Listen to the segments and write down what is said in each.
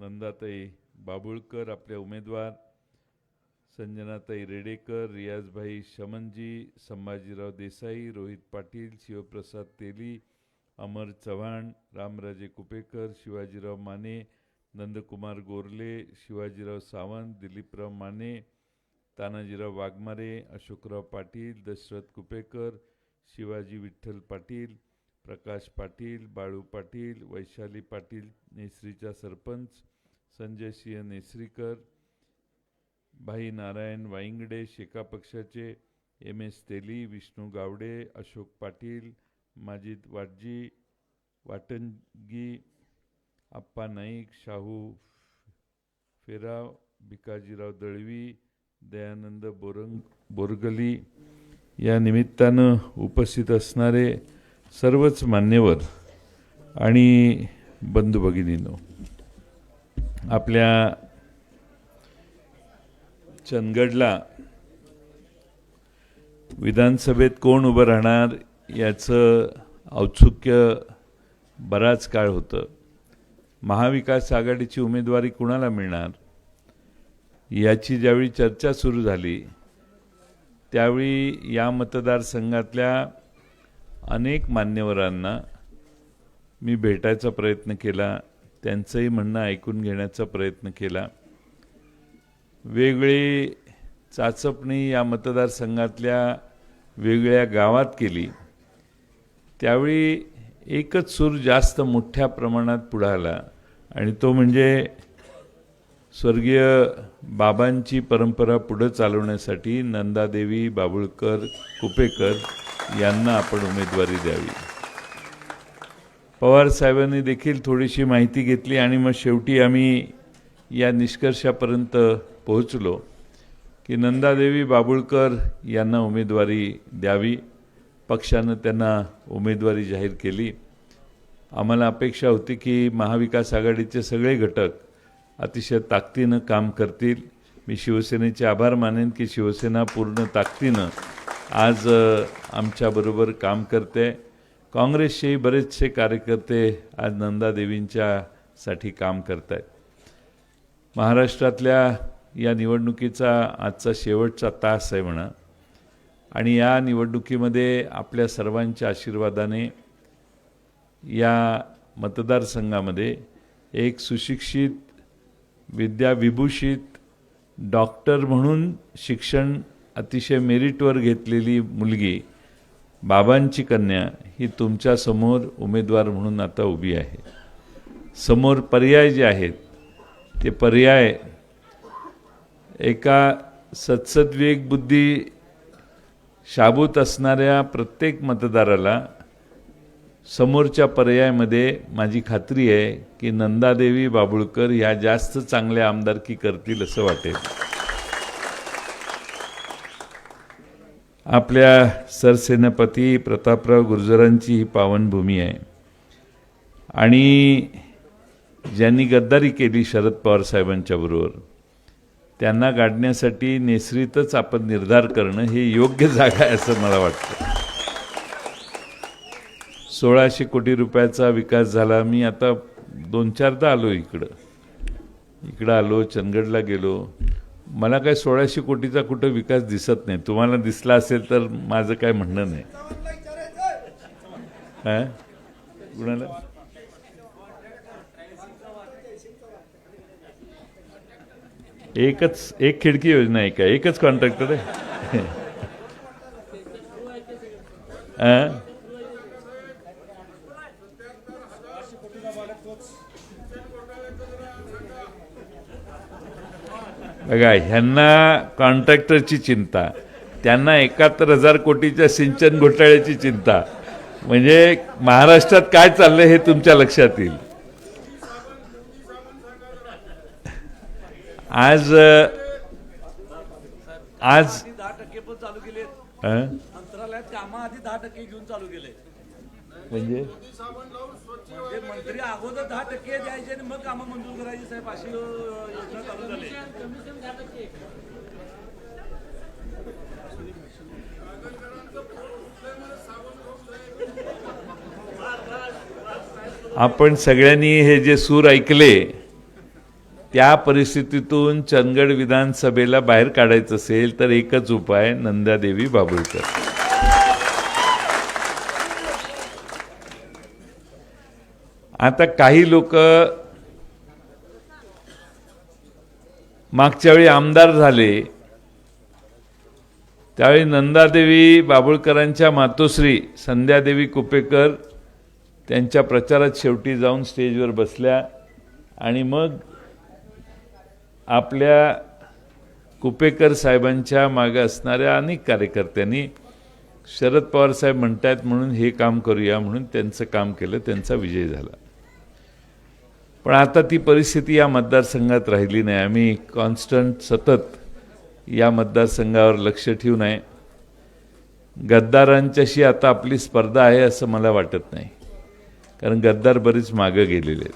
नंदाताई बाबुळकर आपले उमेदवार. संजनाताई रेडेकर रियाजभाई शमनजी संभाजीराव देसाई रोहित पाटील शिवप्रसाद तेली अमर चव्हाण रामराजे कुपेकर शिवाजीराव माने नंदकुमार गोरले शिवाजीराव सावंत दिलीपराव माने तानाजीराव वाघमारे अशोकराव पाटील दशरथ कुपेकर शिवाजी विठ्ठल पाटील प्रकाश पाटील बाळू पाटील वैशाली पाटील नेसरीच्या सरपंच संजय सिंह नेसरीकर भाई नारायण वाईंगडे शेका पक्षाचे एम एस तेली विष्णू गावडे अशोक पाटील माजिद वाटजी वाटणगी आप्पा नाईक शाहू फेराव भिकाजीराव दळवी दयानंद बोरंग बोरगली या निमित्तानं उपस्थित असणारे सर्वच मान्यवर आणि बंधू भगिनींनो आपल्या चंदगडला विधानसभेत कोण उभं राहणार याचं औत्सुक्य बराच काळ होतं. महाविकास आघाडीची उमेदवारी कुणाला मिळणार याची ज्यावेळी चर्चा सुरू झाली त्यावेळी या मतदारसंघातल्या अनेक मान्यवरांना मी भेटायचा प्रयत्न केला त्यांचंही म्हणणं ऐकून घेण्याचा प्रयत्न केला. वेगळी चाचपणी या मतदारसंघातल्या वेगळ्या गावात केली. त्यावेळी एकच सूर जास्त मोठ्या प्रमाणात पुढं आला आणि तो म्हणजे स्वर्गीय बाबांची परंपरा पुढं चालवण्यासाठी नंदादेवी बाबुळकर कुपेकर यांना आपण उमेदवारी द्यावी. पवार साहेबांनी देखील थोडीशी माहिती घेतली आणि मग शेवटी आम्ही या निष्कर्षापर्यंत पोहोचलो की नंदादेवी बाबुळकर यांना उमेदवारी द्यावी. पक्षानं त्यांना उमेदवारी जाहीर केली. आम्हाला अपेक्षा होती की महाविकास आघाडीचे सगळे घटक अतिशय ताकदीनं काम करतील. मी शिवसेनेचे आभार मानेन की शिवसेना पूर्ण ताकदीनं आज आमच्याबरोबर काम करते. काँग्रेसचेही बरेचसे कार्यकर्ते आज नंदादेवींच्यासाठी काम करत आहेत महाराष्ट्रातल्या या निवडणुकीचा आजचा शेवटचा तास आहे म्हणा. आणि या निवडणुकीमध्ये आपल्या सर्वांच्या आशीर्वादाने या मतदारसंघामध्ये एक सुशिक्षित विद्याविभूषित डॉक्टर म्हणून शिक्षण अतिशय मेरिटवर घेतलेली मुलगी बाबांची कन्या ही तुमच्यासमोर उमेदवार म्हणून आता उभी आहे. समोर पर्याय जे आहेत ते पर्याय एका सत्सद्विवेक बुद्धी शाबूत असणाऱ्या प्रत्येक मतदाराला समोरच्या पर्यायामध्ये माझी खात्री आहे की नंदादेवी बाबुळकर ह्या जास्त चांगल्या आमदारकी करतील असं वाटेल. आपल्या सरसेनापती प्रतापराव गुर्जरांची ही पावनभूमी आहे. आणि ज्यांनी गद्दारी केली शरद पवार साहेबांच्या बरोबर त्यांना गाडण्यासाठी नेसरीतच आपण निर्धार करणं हे योग्य जागा आहे असं मला वाटतं. सोळाशे कोटी रुपयाचा विकास झाला. मी आता दोन चारदा आलो इकडं. इकडं आलो चंदगडला गेलो. मला काय सोळाशे कोटीचा कुठं विकास दिसत नाही. तुम्हाला दिसला असेल तर माझं काय म्हणणं नाही. कुणाला? एकच एक खिडकी योजना आहे का? एकच कॉन्ट्रॅक्टर आहे? हां? बघा ह्यांना कॉन्ट्रॅक्टरची चिंता. त्यांना एकाहत्तर हजार कोटीच्या सिंचन घोटाळ्याची चिंता. म्हणजे महाराष्ट्रात काय चाललंय हे तुमच्या लक्षात येईल. आज आज आधी दहा टक्के पण चालू केले अ? मंत्रालयात कामं आधी दहा टक्के घेऊन चालू केले म्हणजे? ते मंत्री अगोदर दहा टक्के द्यायचे आणि मग कामं मंजूर करायची साहेब अशी योजना चालू झाली. आपण सगळ्यांनी हे जे सूर ऐकले त्या परिस्थितीतून चंदगड विधानसभेला बाहेर काढायचं असेल तर एकच उपाय नंदादेवी बाबुळकर. आता काही लोक मागच्या वेळी आमदार झाले. त्यावेळी नंदादेवी बाबुळकरांच्या मातोश्री संध्यादेवी कुपेकर त्यांच्या प्रचारात शेवटी जाऊन स्टेजवर बसल्या आणि मग आपल्या कुपेकर साहेबांच्या मागे असणाऱ्या अनेक कार्यकर्त्यांनी शरद पवार साहेब म्हणतायत म्हणून हे काम करूया म्हणून त्यांचं काम केलं त्यांचा विजय झाला. पण आता ती परिस्थिती या मतदारसंघात राहिली नाही. आम्ही कॉन्स्टंट सतत या मतदारसंघावर लक्ष ठेवून आहे. गद्दारांच्याशी आता आपली स्पर्धा आहे असं मला वाटत नाही. कारण गद्दार बरीच मागं गेलेले आहेत.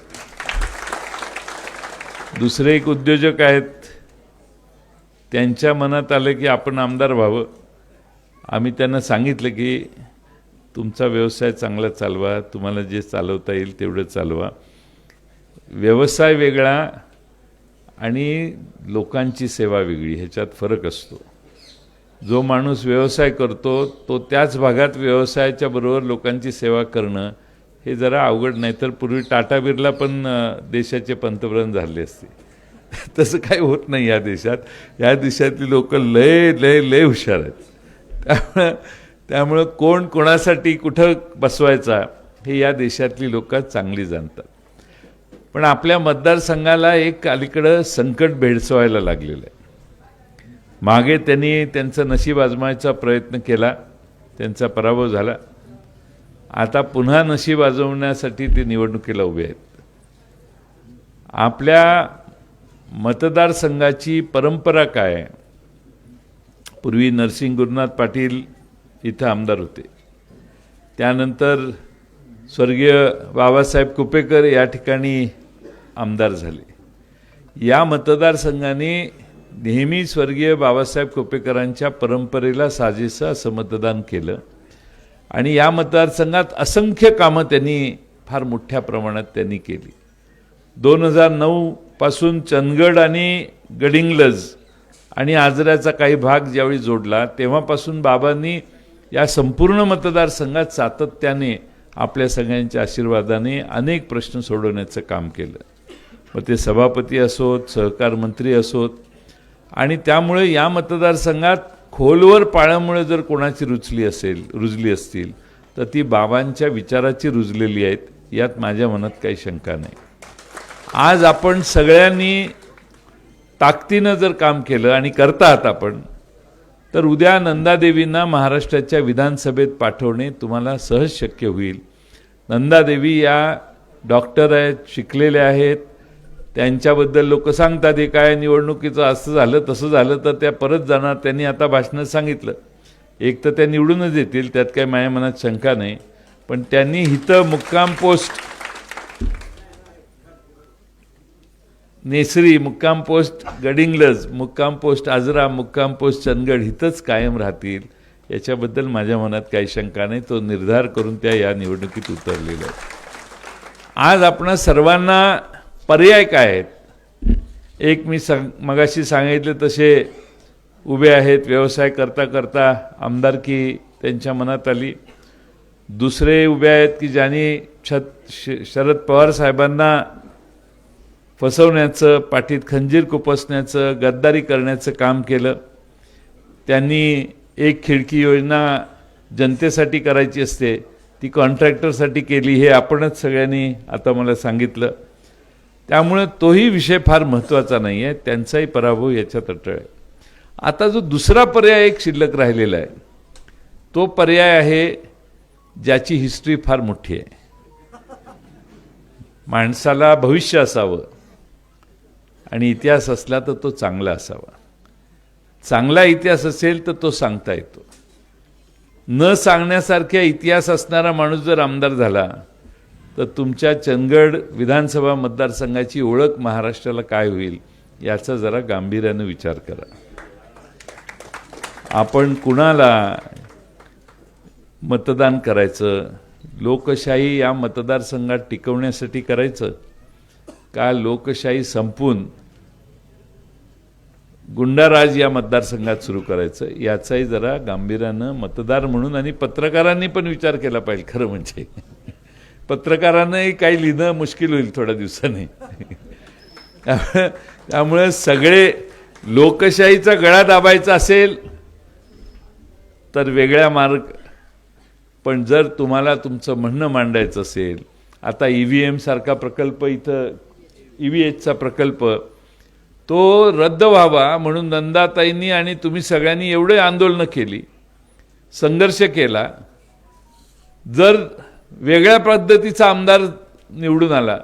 दुसरे एक उद्योजक आहेत. त्यांच्या मनात आलं की आपण आमदार व्हावं. आम्ही त्यांना सांगितलं की तुमचा व्यवसाय चांगला चालवा तुम्हाला जे चालवता येईल तेवढं चालवा. व्यवसाय वेगळा आणि लोकांची सेवा वेगळी ह्याच्यात फरक असतो. जो माणूस व्यवसाय करतो तो त्याच भागात व्यवसायाच्या बरोबर लोकांची सेवा करणं हे जरा अवघड नाही तर पूर्वी टाटा बिर्ला पण देशाचे पंतप्रधान झाले असते. तसं काही होत नाही या देशात. या देशातली लोक लय लय लय हुशार आहेत. त्यामुळं त्यामुळं कोण कोणासाठी कुठं बसवायचा हे या देशातली लोक चांगली जाणतात. पण आपल्या मतदारसंघाला एक अलीकडं संकट भेडसवायला लागलेलं आहे. मागे त्यांनी त्यांचं नशीब आजमायचा प्रयत्न केला त्यांचा पराभव झाला. आता पुन्हा नशीब आजवण्यासाठी ते निवडणुकीला उभे आहेत. आपल्या मतदारसंघाची परंपरा काय पूर्वी नरसिंग गुरुनाथ पाटील इथं आमदार होते. त्यानंतर स्वर्गीय बाबासाहेब कुपेकर या ठिकाणी आमदार झाले. या मतदारसंघाने नेहमी स्वर्गीय बाबासाहेब कोपेकरांच्या परंपरेला साजेसं असं मतदान केलं आणि या मतदारसंघात असंख्य कामं त्यांनी फार मोठ्या प्रमाणात त्यांनी केली. दोन हजार नऊपासून चंदगड आणि गडिंग्लज आणि आजऱ्याचा काही भाग ज्यावेळी जोडला तेव्हापासून बाबांनी या संपूर्ण मतदारसंघात सातत्याने आपल्या सगळ्यांच्या आशीर्वादाने अनेक प्रश्न सोडवण्याचं काम केलं. मग ते सभापती असोत सहकार मंत्री असोत. आणि त्यामुळे या मतदारसंघात खोलवर पाळ्यामुळे जर कोणाची रुचली असेल रुजली असतील तर ती बाबांच्या विचाराची रुजलेली आहेत यात माझ्या मनात काही शंका नाही. आज आपण सगळ्यांनी ताकदीनं जर काम केलं आणि करतात आपण तर उद्या नंदादेवींना महाराष्ट्राच्या विधानसभेत पाठवणे तुम्हाला सहज शक्य होईल. नंदादेवी या डॉक्टर आहेत शिकलेल्या आहेत त्यांच्याबद्दल लोक सांगतात हे काय निवडणुकीचं असं झालं तसं झालं तर त्या परत जाणार. त्यांनी आता भाषणात सांगितलं. एक तर त्या निवडूनच येतील त्यात काही माझ्या मनात शंका नाही. पण त्यांनी हिथं मुक्काम पोस्ट नेसरी मुक्काम पोस्ट गडिंग्लज मुक्काम पोस्ट आजरा मुक्काम पोस्ट चंदगड हिथंच कायम राहतील. याच्याबद्दल माझ्या मनात काही शंका नाही. तो निर्धार करून त्या या निवडणुकीत उतरलेल्या आहे. आज आपण सर्वांना पर्याय काय आहेत? एक मी सांग मगाशी सांगितले तसे उभे आहेत व्यवसाय करता करता आमदारकी त्यांच्या मनात आली. दुसरे उभे आहेत की ज्यांनी छत श- शरद पवार साहेबांना फसवण्याचं पाठीत खंजीर कुपसण्याचं गद्दारी करण्याचं काम केलं. त्यांनी एक खिडकी योजना जनतेसाठी करायची असते ती कॉन्ट्रॅक्टरसाठी केली हे आपणच सगळ्यांनी आता मला सांगितलं. त्यामुळे तोही विषय फार महत्त्वाचा नाही आहे त्यांचाही पराभव याच्यात अटळ आहे. आता जो दुसरा पर्याय एक शिल्लक राहिलेला आहे तो पर्याय आहे ज्याची हिस्ट्री फार मोठी आहे. माणसाला भविष्य असावं आणि इतिहास असला तर तो चांगला असावा. चांगला इतिहास असेल तर तो सांगता येतो. न सांगण्यासारख्या इतिहास असणारा माणूस जर आमदार झाला तर तुमच्या चंदगड विधानसभा मतदारसंघाची ओळख महाराष्ट्राला काय होईल याचा जरा गांभीर्यानं विचार करा. आपण कुणाला मतदान करायचं? लोकशाही या मतदारसंघात टिकवण्यासाठी करायचं? का लोकशाही संपून गुंडाराज या मतदारसंघात सुरू करायचं? याचाही जरा गांभीर्यानं मतदार म्हणून आणि पत्रकारांनी पण विचार केला पाहिजे खरं म्हणजे. पत्रकारांनाही काही लिहिणं मुश्किल होईल थोड्या दिवसांनी. त्यामुळे सगळे लोकशाहीचा गळा दाबायचा असेल तर वेगळ्या मार्ग पण जर तुम्हाला तुमचं म्हणणं मांडायचं असेल आता ई व्ही एम सारखा प्रकल्प इथं ई व्ही एचचा प्रकल्प तो रद्द व्हावा म्हणून नंदाताईंनी आणि तुम्ही सगळ्यांनी एवढे आंदोलनं केली संघर्ष केला जर वेगळ्या पद्धतीचा आमदार निवडून आला.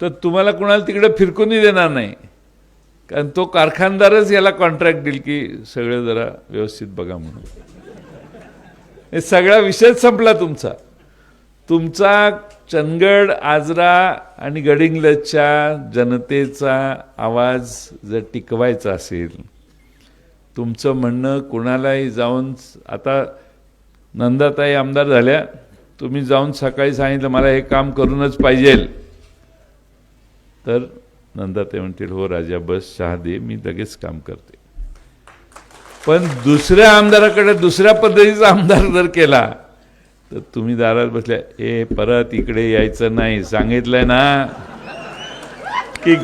तर तुम्हाला कुणाला तिकडे फिरकूनही देणार नाही. कारण तो कारखानदारच याला कॉन्ट्रॅक्ट देईल की सगळं जरा व्यवस्थित बघा म्हणून. हे सगळा विषयच संपला तुमचा. तुमचा चंदगड आजरा आणि गडिंग्लजच्या जनतेचा आवाज जर टिकवायचा असेल तुमचं म्हणणं कुणालाही जाऊन आता नंदाताई आमदार झाल्या तुम्ही जाऊन सकाळी सांगितलं मला हे काम करूनच पाहिजेल तर नंदा ते म्हणतील हो राजा बस चहा दे मी लगेच काम करते. पण दुसऱ्या आमदाराकडे दुसऱ्या पद्धतीचा आमदार जर केला तर तुम्ही दारात बसल्या ए परत इकडे यायचं नाही. सांगितलंय ना की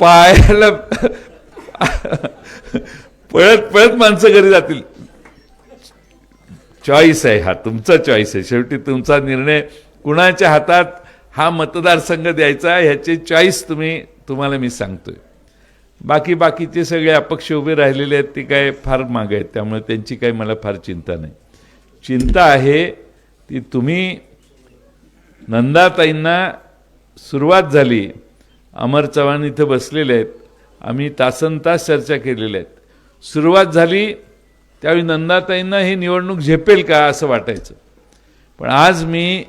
पायाला पळत पळत माणसं घरी जातील. चॉईस आहे हा तुमचा चॉईस आहे. शेवटी तुमचा निर्णय कुणाच्या हातात हा मतदारसंघ द्यायचा ह्याची चॉईस तुम्ही तुम्हाला मी सांगतोय. बाकी बाकीचे सगळे अपक्ष उभे राहिलेले आहेत ते काय फार माग आहेत त्यामुळे त्यांची काही मला फार चिंता नाही. चिंता आहे ती तुम्ही नंदाताईंना सुरुवात झाली. अमर चव्हाण इथं बसलेले आहेत. आम्ही तासन तास चर्चा केलेल्या आहेत. सुरुवात झाली त्यावेळी नंदाताईंना ही निवडणूक झेपेल का असं वाटायचं. पण आज मी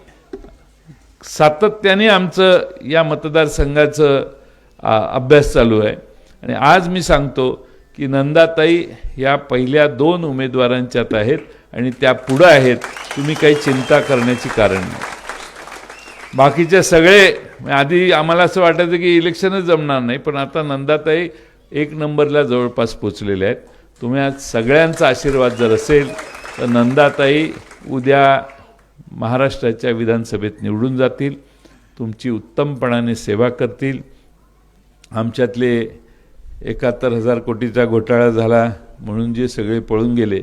सातत्याने आमचं या मतदारसंघाचं अभ्यास चालू आहे. आणि आज मी सांगतो की नंदाताई या पहिल्या दोन उमेदवारांच्यात आहेत आणि त्या पुढं आहेत. तुम्ही काही चिंता करण्याची कारण नाही. बाकीचे सगळे आधी आम्हाला असं वाटायचं की इलेक्शनच जमणार नाही पण आता नंदाताई एक नंबरला जवळपास पोचलेले आहेत. तुम्ही आज सगळ्यांचा आशीर्वाद जर असेल तर नंदाताई उद्या महाराष्ट्राच्या विधानसभेत निवडून जातील तुमची उत्तमपणाने सेवा करतील. आमच्यातले एकाहत्तर हजार कोटीचा घोटाळा झाला म्हणून जे सगळे पळून गेले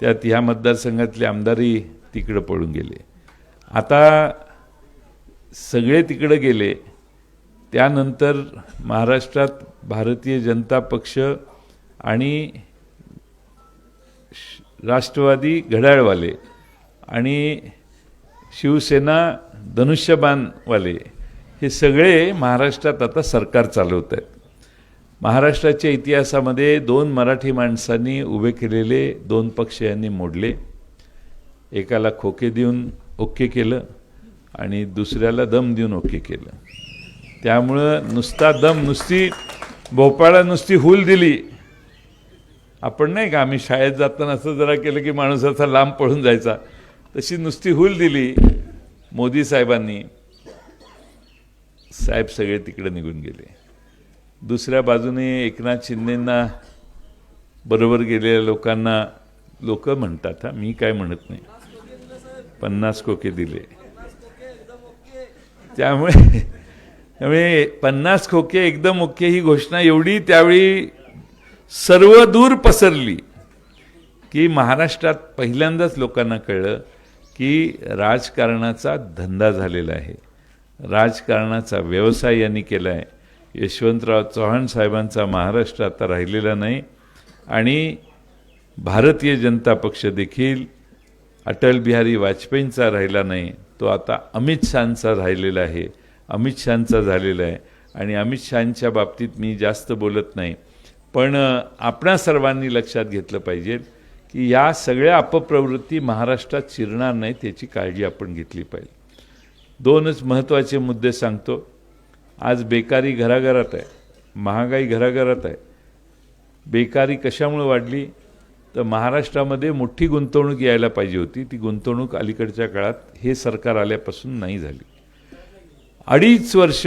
त्यात ह्या मतदारसंघातले आमदारही तिकडं पळून गेले. आता सगळे तिकडं गेले त्यानंतर महाराष्ट्रात भारतीय जनता पक्ष आणि राष्ट्रवादी घड्याळवाले आणि शिवसेना धनुष्यबाणवाले हे सगळे महाराष्ट्रात आता सरकार चालवत आहेत. महाराष्ट्राच्या इतिहासामध्ये दोन मराठी माणसांनी उभे केलेले दोन पक्ष यांनी मोडले. एकाला खोके देऊन ओके केलं आणि दुसऱ्याला दम देऊन ओके केलं. त्यामुळं नुसता दम नुसती भोपाळा नुसती हूल दिली आपण नाही का आम्ही शाळेत जाताना असं जरा केलं की माणूस असा लांब पळून जायचा. तशी नुसती हूल दिली मोदी साहेबांनी. साहेब सगळे तिकडे निघून गेले. दुसऱ्या बाजूने एकनाथ शिंदेंना बरोबर गेलेल्या लोकांना लोक म्हणतात हा मी काय म्हणत नाही. पन्नास खोके दिले. त्यामुळे त्यामुळे पन्नास खोके एकदम ओके ही घोषणा एवढी त्यावेळी सर्व दूर पसरली की महाराष्ट्रात पहिल्यांदाच लोकांना कळलं की राजकारणाचा धंदा झालेला आहे. राजकारणाचा व्यवसाय यांनी केला आहे. यशवंतराव चव्हाण साहेबांचा महाराष्ट्र आता राहिलेला नाही आणि भारतीय जनता पक्ष देखील अटल बिहारी वाजपेयींचा राहिला नाही. तो आता अमित शहांचा राहिलेला आहे. अमित शहांचा झालेला आहे. आणि अमित शहांच्या बाबतीत मी जास्त बोलत नाही. पण आपणा सर्वांनी लक्षात घेतलं पाहिजे की या सगळ्या अपप्रवृत्ती महाराष्ट्रात शिरणार नाहीत याची काळजी आपण घेतली पाहिजे. दोनच महत्त्वाचे मुद्दे सांगतो. आज बेकारी घराघरात आहे महागाई घराघरात आहे. बेकारी कशामुळे वाढली? तर महाराष्ट्रामध्ये मोठी गुंतवणूक यायला पाहिजे होती. ती गुंतवणूक अलीकडच्या काळात हे सरकार आल्यापासून नाही झाली. अडीच वर्ष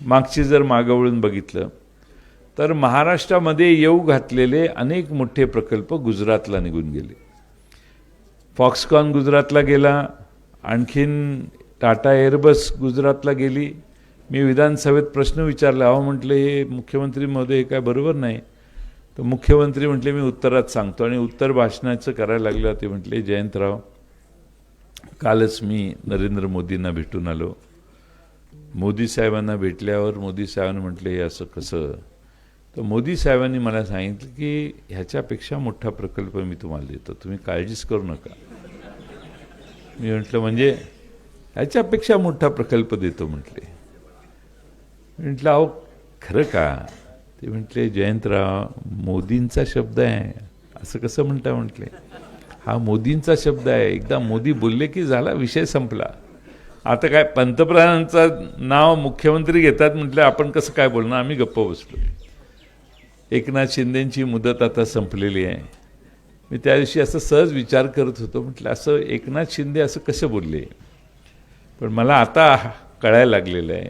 मागची जर मागं वळून बघितलं तर महाराष्ट्रामध्ये येऊ घातलेले अनेक मोठे प्रकल्प गुजरातला निघून गेले. फॉक्सकॉन गुजरातला गेला आणखीन टाटा एअरबस गुजरातला गेली. मी विधानसभेत प्रश्न विचारला अहो म्हटलं हे मुख्यमंत्री महोदय हे काय बरोबर नाही? तर मुख्यमंत्री म्हटले मी उत्तरात सांगतो. आणि उत्तर भाषणाचं करायला लागलं ते म्हटले जयंतराव कालच मी नरेंद्र मोदींना भेटून आलो. मोदी साहेबांना भेटल्यावर मोदी साहेबांनी म्हटले हे असं कसं तर मोदी साहेबांनी मला सांगितलं की ह्याच्यापेक्षा मोठा प्रकल्प मी तुम्हाला देतो. तुम्ही काळजीच करू नका. मी म्हटलं म्हणजे ह्याच्यापेक्षा मोठा प्रकल्प देतो म्हटले. म्हटलं अहो खरं का? ते म्हटले जयंतराव मोदींचा शब्द आहे. असं कसं म्हणता म्हटले. हा मोदींचा शब्द आहे. एकदा मोदी बोलले की झाला विषय संपला. आता काय पंतप्रधानांचं नाव मुख्यमंत्री घेतात म्हटलं आपण कसं काय बोलणार? आम्ही गप्प बसलो एकनाथ शिंदेची मुदत आता संपलेली आहे. मी त्या दिवशी असं सहज विचार करत होतो म्हटलं असं एकनाथ शिंदे असं कसं बोलले? पण मला आता कळायला लागलेलं आहे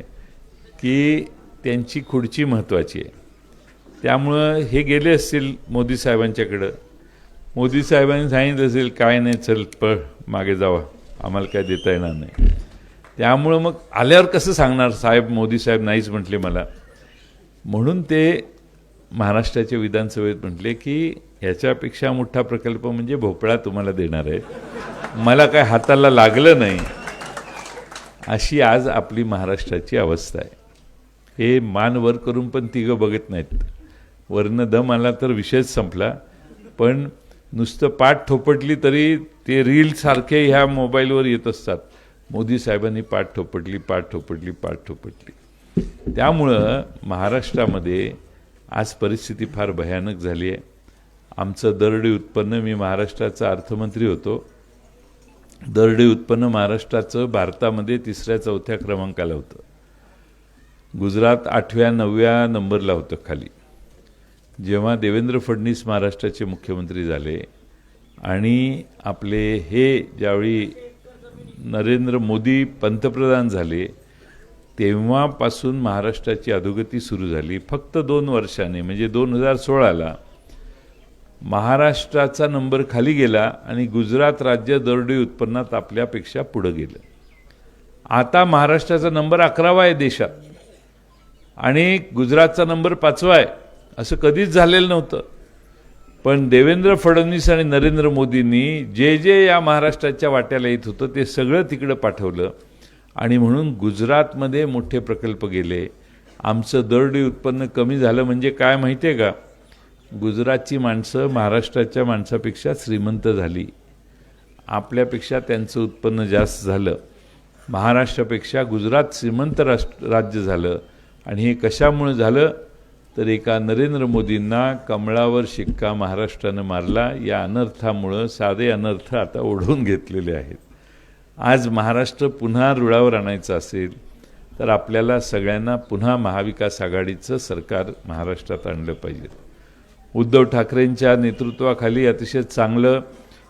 की त्यांची खुर्ची महत्त्वाची आहे. त्यामुळं हे गेले असतील मोदी साहेबांच्याकडं. मोदी साहेबांनी सांगितलं असेल काय नाही चल पळ मागे जावा. आम्हाला काय देता येणार नाही. त्यामुळं मग आल्यावर कसं सांगणार? साहेब मोदी साहेब नाहीच म्हटले मला. म्हणून ते महाराष्ट्राच्या विधानसभेत म्हटले की ह्याच्यापेक्षा मोठा प्रकल्प म्हणजे भोपळा तुम्हाला देणार आहे. मला काय हाताला लागलं नाही. अशी आज आपली महाराष्ट्राची अवस्था आहे. हे मान वर करून पण तिघं बघत नाहीत. वरनं दम आला तर विषयच संपला. पण नुसतं पाठ थोपटली तरी ते रीलसारखे ह्या मोबाईलवर येत असतात. मोदी साहेबांनी पाठ थोपटली पाठ थोपटली पाठ थोपटली. त्यामुळं महाराष्ट्रामध्ये आज परिस्थिती फार भयानक झाली आहे. आमचं दरडी उत्पन्न मी महाराष्ट्राचा अर्थमंत्री होतो. दरडी उत्पन्न महाराष्ट्राचं भारतामध्ये तिसऱ्या चौथ्या क्रमांकाला होतं. गुजरात आठव्या नवव्या नंबरला होतं खाली. जेव्हा देवेंद्र फडणवीस महाराष्ट्राचे मुख्यमंत्री झाले आणि आपले हे ज्यावेळी नरेंद्र मोदी पंतप्रधान झाले तेव्हापासून महाराष्ट्राची अधोगती सुरू झाली. फक्त दोन वर्षाने म्हणजे दोन हजार सोळाला महाराष्ट्राचा नंबर खाली गेला आणि गुजरात राज्य दरडी उत्पन्नात आपल्यापेक्षा पुढं गेलं. आता महाराष्ट्राचा नंबर अकरावा आहे देशात आणि गुजरातचा नंबर पाचवा आहे. असं कधीच झालेलं नव्हतं. पण देवेंद्र फडणवीस आणि नरेंद्र मोदींनी जे जे या महाराष्ट्राच्या वाट्याला येत होतं ते सगळं तिकडं पाठवलं. आणि म्हणून गुजरातमध्ये मोठे प्रकल्प गेले. आमचं दरडी उत्पन्न कमी झालं म्हणजे काय माहिती आहे का? गुजरातची माणसं महाराष्ट्राच्या माणसापेक्षा श्रीमंत झाली. आपल्यापेक्षा त्यांचं उत्पन्न जास्त झालं. महाराष्ट्रापेक्षा गुजरात श्रीमंत राष्ट्र राज्य झालं. आणि हे कशामुळे झालं? तर एका नरेंद्र मोदींना कमळावर शिक्का महाराष्ट्रानं मारला. या अनर्थामुळं साधे अनर्थ आता ओढून घेतलेले आहेत. आज महाराष्ट्र पुन्हा रुळावर आणायचं असेल तर आपल्याला सगळ्यांना पुन्हा महाविकास आघाडीचं सरकार महाराष्ट्रात आणलं पाहिजे. उद्धव ठाकरेंच्या नेतृत्वाखाली अतिशय चांगलं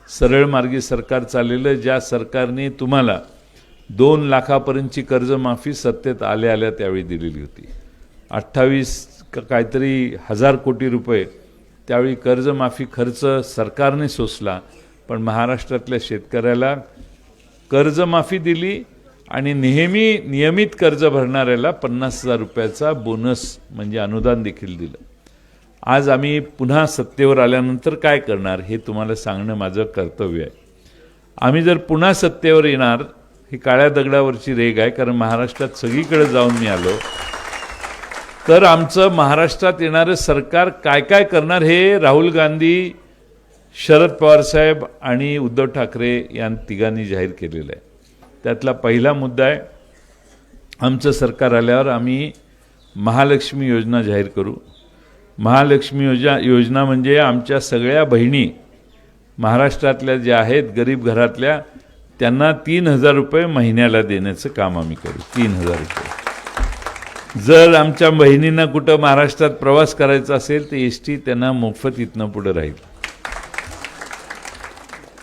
सरळ मार्गी सरकार चाललेलं ज्या सरकारने तुम्हाला दोन लाखापर्यंतची कर्जमाफी सत्तेत आल्या आल्या त्यावेळी दिलेली होती. अठ्ठावीस काहीतरी हजार कोटी रुपये त्यावेळी कर्जमाफी खर्च सरकारने सोसला पण महाराष्ट्रातल्या शेतकऱ्याला कर्जमाफी दिली आणि नेहमी नियमित कर्ज भरणाऱ्याला पन्नास हजार रुपयाचा बोनस म्हणजे अनुदान देखील दिलं. आज आम्ही पुन्हा सत्तेवर आल्यानंतर काय करणार हे तुम्हाला सांगणं माझं कर्तव्य आहे. आम्ही जर पुन्हा सत्तेवर येणार ही काळ्या दगडावरची रेग आहे कारण महाराष्ट्रात सगळीकडे जाऊन मी आलो तर आमचं महाराष्ट्रात येणारं सरकार काय काय करणार हे राहुल गांधी शरद पवार साहेब आणि उद्धव ठाकरे या तिघांनी जाहीर केलेलं आहे. त्यातला पहिला मुद्दा आहे आमचं सरकार आल्यावर आम्ही महालक्ष्मी योजना जाहीर करू. महालक्ष्मी योजना योजना म्हणजे आमच्या सगळ्या बहिणी महाराष्ट्रातल्या ज्या आहेत गरीब घरातल्या त्यांना तीन हजार रुपये महिन्याला देण्याचं काम आम्ही करू. तीन हजार रुपये. जर आमच्या बहिणींना कुठं महाराष्ट्रात प्रवास करायचा असेल तर एस टी त्यांना मोफत इथनं पुढं राहील.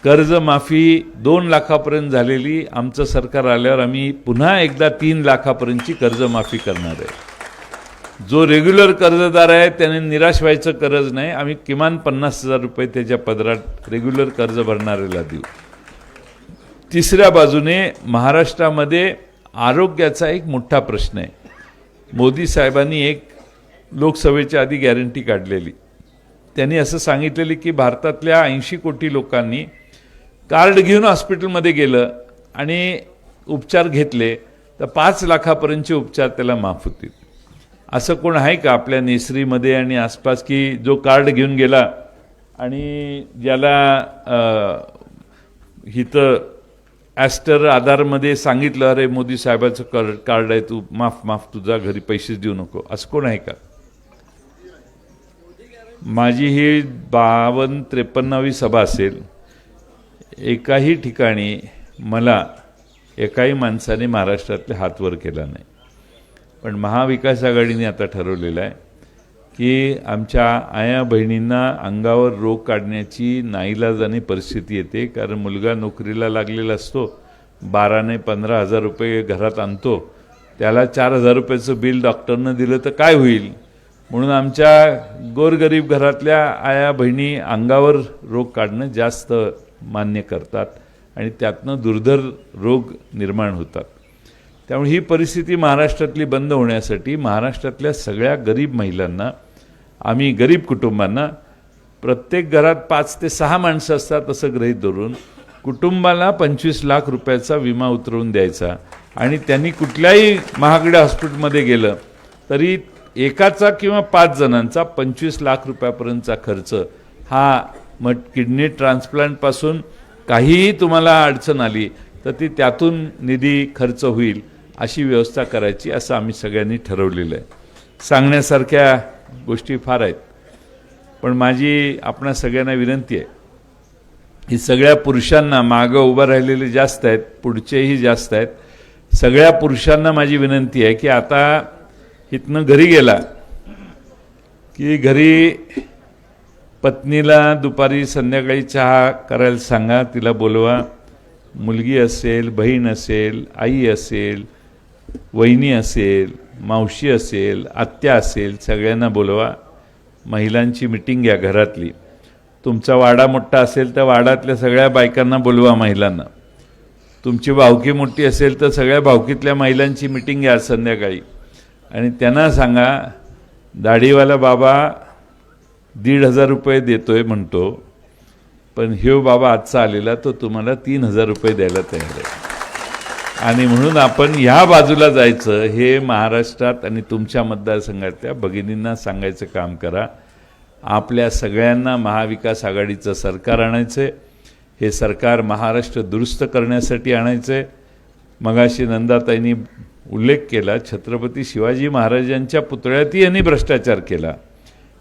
कर्जमाफी दोन लाखापर्यंत झालेली आमचं सरकार आल्यावर आम्ही पुन्हा एकदा तीन लाखापर्यंतची कर्जमाफी करणार आहे. जो रेग्युलर कर्जदार आहे त्याने निराश व्हायचं गरज नाही. आम्ही किमान पन्नास हजार रुपये त्याच्या पदरात रेग्युलर कर्ज भरणाऱ्याला देऊ. तिसऱ्या बाजूने महाराष्ट्रामध्ये आरोग्याचा एक मोठा प्रश्न आहे. मोदी साहेबांनी एक लोकसभेच्या आधी गॅरंटी काढलेली. त्यांनी असं सांगितलेली की भारतातल्या ऐंशी कोटी लोकांनी कार्ड घेऊन हॉस्पिटलमध्ये गेलं आणि उपचार घेतले तर पाच लाखापर्यंतचे उपचार त्याला माफ होतील. असं कोण आहे का आपल्या नेसरीमध्ये आणि आसपास की जो कार्ड घेऊन गेला आणि ज्याला हिथं ॲस्टर आधारमध्ये सांगितलं अरे मोदी साहेबाचं कर कार्ड आहे तू माफ माफ तुझा घरी पैसेच देऊ नको. असं कोण आहे का? माझी ही बावन्न त्रेपन्नावी सभा असेल एकाही ठिकाणी मला एकाही माणसाने महाराष्ट्रातले हात वर केला नाही. पण महाविकास आघाडीने आता ठरवलेलं आहे की आमच्या आया बहिणींना अंगावर रोग काढण्याची नाईलाजाने परिस्थिती येते कारण मुलगा नोकरीला लागलेला असतो बाराने पंधरा हजार रुपये घरात आणतो त्याला चार हजार रुपयाचं बिल डॉक्टरनं दिलं तर काय होईल? म्हणून आमच्या गोरगरीब घरातल्या आया बहिणी अंगावर रोग काढणं जास्त मान्य करतात आणि त्यातनं दुर्धर रोग निर्माण होतात. त्यामुळे ही परिस्थिती महाराष्ट्रातली बंद होण्यासाठी महाराष्ट्रातल्या सगळ्या गरीब महिलांना आम्ही गरीब कुटुंबांना प्रत्येक घरात पाच ते सहा माणसं असतात असं गृहीत धरून कुटुंबाला पंचवीस लाख रुपयाचा विमा उतरवून द्यायचा आणि त्यांनी कुठल्याही महागड्या हॉस्पिटलमध्ये गेलं तरी एकाचा किंवा पाच जणांचा पंचवीस लाख रुपयापर्यंतचा खर्च हा मग किडनी ट्रान्सप्लांटपासून काहीही तुम्हाला अडचण आली तर ती त्यातून निधी खर्च होईल अशी व्यवस्था करायची असं आम्ही सगळ्यांनी ठरवलेलं आहे. सांगण्यासारख्या गोष्टी फार आहेत. पण माझी आपणा सगळ्यांना विनंती आहे ही सगळ्या पुरुषांना मागं उभं राहिलेले जास्त आहेत पुढचेही जास्त आहेत. सगळ्या पुरुषांना माझी विनंती आहे की आता इथनं घरी गेला की घरी पत्नीला दुपारी संध्याकाळी चहा करायला सांगा तिला बोलवा मुलगी असेल बहीण असेल आई असेल वहिनी असेल मावशी असेल आत्या असेल सगळ्यांना बोलवा. महिलांची मिटिंग घ्या घरातली. तुमचा वाडा मोठा असेल तर वाडातल्या सगळ्या बायकांना बोलवा महिलांना. तुमची भावकी मोठी असेल तर सगळ्या भावकीतल्या महिलांची मिटिंग घ्या संध्याकाळी. आणि त्यांना सांगा दाढीवाला बाबा दीड हजार रुपये देतोय म्हणतो पण ह्यो बाबा आजचा आलेला तो तुम्हाला तीन हजार रुपये द्यायला तयार आहे. आणि म्हणून आपण ह्या बाजूला जायचं हे महाराष्ट्रात आणि तुमच्या मतदारसंघातल्या भगिनींना सांगायचं काम करा. आपल्या सगळ्यांना महाविकास आघाडीचं सरकार आणायचं आहे हे सरकार महाराष्ट्र दुरुस्त करण्यासाठी आणायचं आहे मगाशी नंदाताईंनी उल्लेख केला छत्रपती शिवाजी महाराजांच्या पुतळ्यातही यांनी भ्रष्टाचार केला.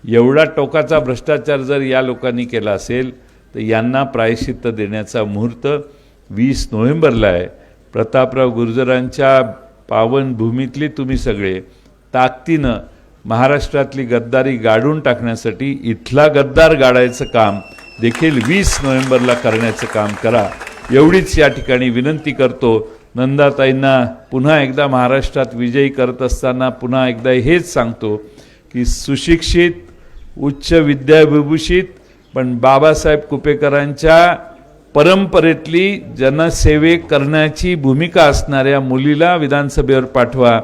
एवढा टोकाचा भ्रष्टाचार जर या लोकांनी केला असेल तर यांना प्रायश्चित्त देण्याचा मुहूर्त वीस नोव्हेंबरला आहे. प्रतापराव गुर्जरांच्या पावनभूमीतले तुम्ही सगळे ताकदीनं महाराष्ट्रातली गद्दारी गाडून टाकण्यासाठी इथला गद्दार गाडायचं काम देखील वीस नोव्हेंबरला करण्याचं काम करा. एवढीच या ठिकाणी विनंती करतो. नंदाताईंना पुन्हा एकदा महाराष्ट्रात विजयी करत असताना पुन्हा एकदा हेच सांगतो की सुशिक्षित उच्च विद्याविभूषित पण बाबासाहेब कुपेकरांच्या परंपरेतली जनसेवे करण्याची भूमिका असणाऱ्या मुलीला विधानसभेवर पाठवा.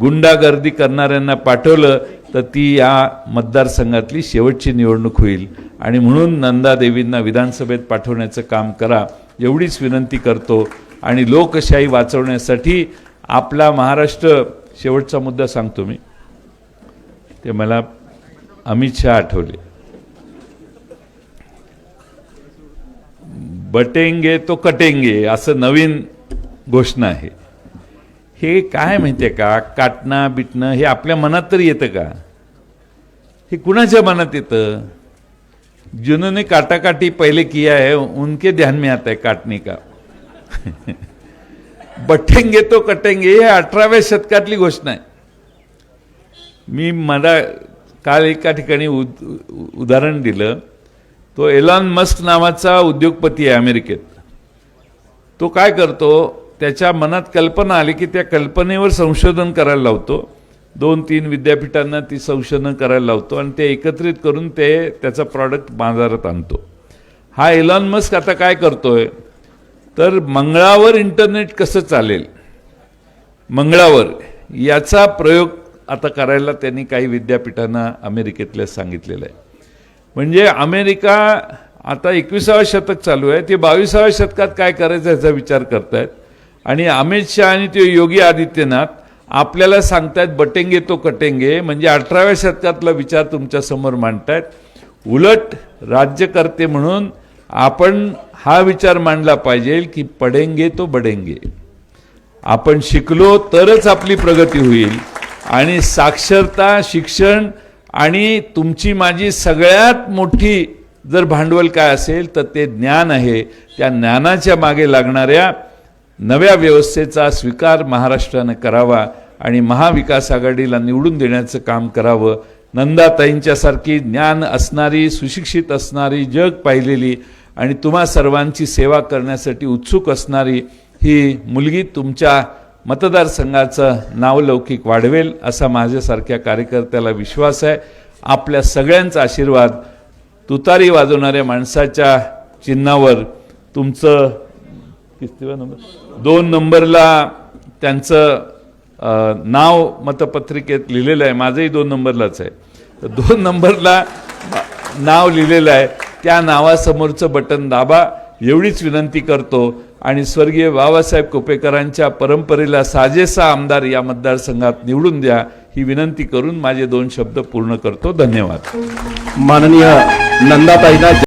गुंडागर्दी करणाऱ्यांना पाठवलं तर ती या मतदारसंघातली शेवटची निवडणूक होईल. आणि म्हणून नंदादेवींना विधानसभेत पाठवण्याचं काम करा. एवढीच विनंती करतो. आणि लोकशाही वाचवण्यासाठी आपला महाराष्ट्र शेवटचा मुद्दा सांगतो मी. ते मला अमित शहा आठवले. बटेंगे तो कटेंगे असं नवीन घोषणा आहे. हे काय माहितीये का? काटणं बिटणं हे आपल्या मनात तरी येतं का? हे कुणाच्या मनात येतं? जिन्होंने काटाकाटी पहिले किया है उनके ध्यान में आता है काटने का. बटेंगे तो कटेंगे हे अठराव्या शतकातली घोषणा आहे. मी मला काल एका ठिकाणी उद उदाहरण दिलं तो एलॉन मस्क नावाचा उद्योगपती आहे अमेरिकेत. तो काय करतो त्याच्या मनात कल्पना आली की त्या कल्पनेवर संशोधन करायला लावतो. दोन तीन विद्यापीठांना ती संशोधन करायला लावतो आणि ते एकत्रित करून ते त्याचा प्रॉडक्ट बाजारात आणतो. हा एलॉन मस्क आता काय करतोय तर मंगळावर इंटरनेट कसं चालेल? मंगळावर याचा प्रयोग आता करायला त्यांनी काही विद्यापीठांना अमेरिकेतल्या सांगितलेलं आहे. म्हणजे अमेरिका आता एकविसावं शतक चालू आहे. ते बावीसाव्या शतकात काय करायचं याचा विचार करतायत. आणि अमित शहा आणि ते योगी आदित्यनाथ आपल्याला सांगतायत बटेंगे तो कटेंगे. म्हणजे अठराव्या शतकातला विचार तुमच्यासमोर मांडतायत. उलट राज्यकर्ते म्हणून आपण हा विचार मांडला पाहिजे की पडेंगे तो बडेंगे. आपण शिकलो तरच आपली प्रगती होईल. आणि साक्षरता शिक्षण आणि तुमची माझी सगळ्यात मोठी जर भांडवल काय असेल तर ते ज्ञान आहे. त्या ज्ञानाच्या मागे लागणाऱ्या नव्या व्यवस्थेचा स्वीकार महाराष्ट्रानं करावा आणि महाविकास आघाडीला निवडून देण्याचं काम करावं. नंदाताईंच्यासारखी ज्ञान असणारी सुशिक्षित असणारी जग पाहिलेली आणि तुम्हा सर्वांची सेवा करण्यासाठी उत्सुक असणारी ही मुलगी तुमच्या मतदारसंघाचं नावलौकिक वाढवेल असा माझ्यासारख्या कार्यकर्त्याला विश्वास आहे. आपल्या सगळ्यांचा आशीर्वाद तुतारी वाजवणाऱ्या माणसाच्या चिन्हावर तुमचं किस्तीवा नंबर? दोन नंबरला त्यांचं नाव मतपत्रिकेत लिहिलेलं आहे. माझंही दोन नंबरलाच आहे. तर दोन नंबरला नाव लिहिलेलं आहे. त्या नावासमोरचं बटन दाबा. एवढीच विनंती करतो. आणि स्वर्गीय बाबासाहेब कोपेकरांच्या परंपरेला साजेसा आमदार या मतदारसंघात निवडून द्या ही विनंती करून माझे दोन शब्द पूर्ण करतो. धन्यवाद. माननीय नंदाताईना